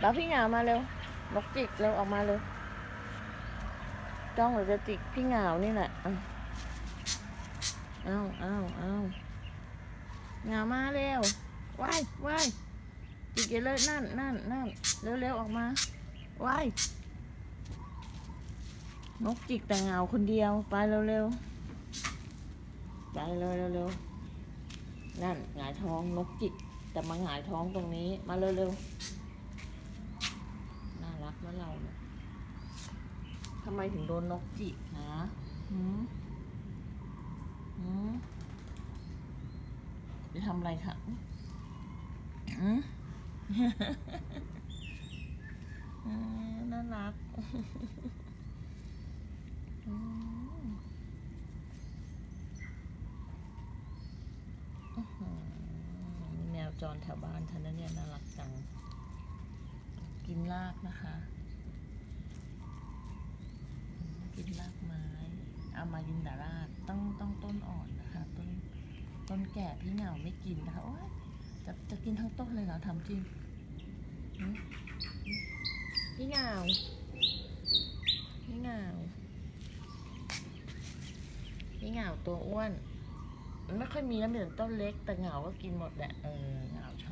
แล้วพี่เหงามาเร็วนกจิกเร็วออกมาเร็วจ้องหรือจะจิกพี่เหงานี่แหละเอาเอาเอาเอาเหงามาเร็วว่ายว่ายจิกอย่าเลยนั่นนั่นนั่นเร็วเร็วออกมาว่ายนกจิกแต่เหงาคนเดียวไปเร็วเร็วไปเร็วเร็วเร็วนั่นหงายท้องนกจิกแต่มาหงายท้องตรงนี้มาเร็วเร็ว เราเนี่ยทำไมถึงโดนนกจิกนะหืมหืมจะทำอะไรคะอืมน่ารักอืมแมวจรแถวบ้านฉันนะเนี่ยน่ารักจัง กินรากนะคะ กินรากไม้เอามากินแต่ราต้องต้องต้นอ่อนนะคะ ต้นต้นแก่พี่เหงาไม่กินนะคะโอ๊ยจะจะกินทั้งต้นเลยเหรอทำจริงพี่เหงาพี่เหงาพี่เหงาตัวอ้วน ไม่ค่อยมีแล้วมีแต่ต้นเล็กแต่เหงาก็กินหมดแหละเออเหงาช